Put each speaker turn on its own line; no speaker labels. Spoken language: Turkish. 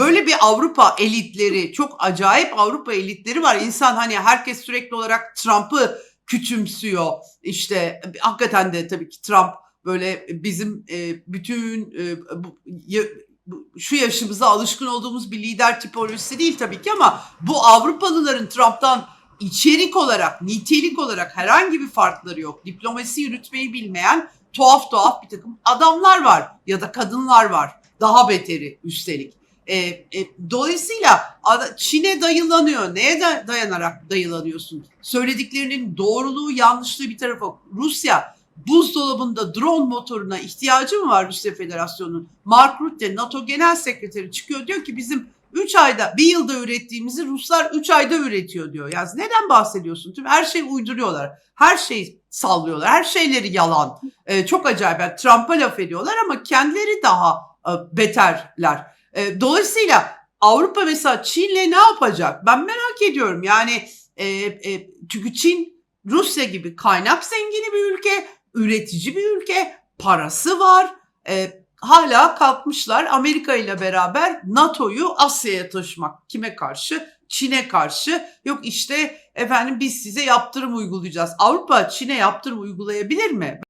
böyle bir Avrupa elitleri, çok acayip Avrupa elitleri var. İnsan hani herkes sürekli olarak Trump'ı küçümsüyor. İşte hakikaten de tabii ki Trump böyle bizim e, bütün e, bu, ya- şu yaşımıza alışkın olduğumuz bir lider tipolojisi değil tabii ki ama bu Avrupalıların Trump'tan içerik olarak, nitelik olarak herhangi bir farkları yok. Diplomasi yürütmeyi bilmeyen tuhaf tuhaf bir takım adamlar var ya da kadınlar var. Daha beteri üstelik. E, e, dolayısıyla Çin'e dayılanıyor. Neye da- dayanarak dayılanıyorsun? Söylediklerinin doğruluğu, yanlışlığı bir tarafa. Rusya buzdolabında drone motoruna ihtiyacı mı var Rusya Federasyonu'nun? Mark Rutte, NATO Genel Sekreteri çıkıyor diyor ki bizim 3 ayda, bir yılda ürettiğimizi Ruslar 3 ayda üretiyor diyor. Ya neden bahsediyorsun? Tüm her şeyi uyduruyorlar. Her şeyi sallıyorlar. Her şeyleri yalan. Ee, çok acayip. Yani Trump'a laf ediyorlar ama kendileri daha e, beterler. E, dolayısıyla Avrupa mesela Çin'le ne yapacak? Ben merak ediyorum. Yani e, e, çünkü Çin Rusya gibi kaynak zengini bir ülke, üretici bir ülke, parası var. E, hala kalkmışlar Amerika ile beraber NATO'yu Asya'ya taşımak. Kime karşı? Çin'e karşı. Yok işte efendim biz size yaptırım uygulayacağız. Avrupa Çin'e yaptırım uygulayabilir mi?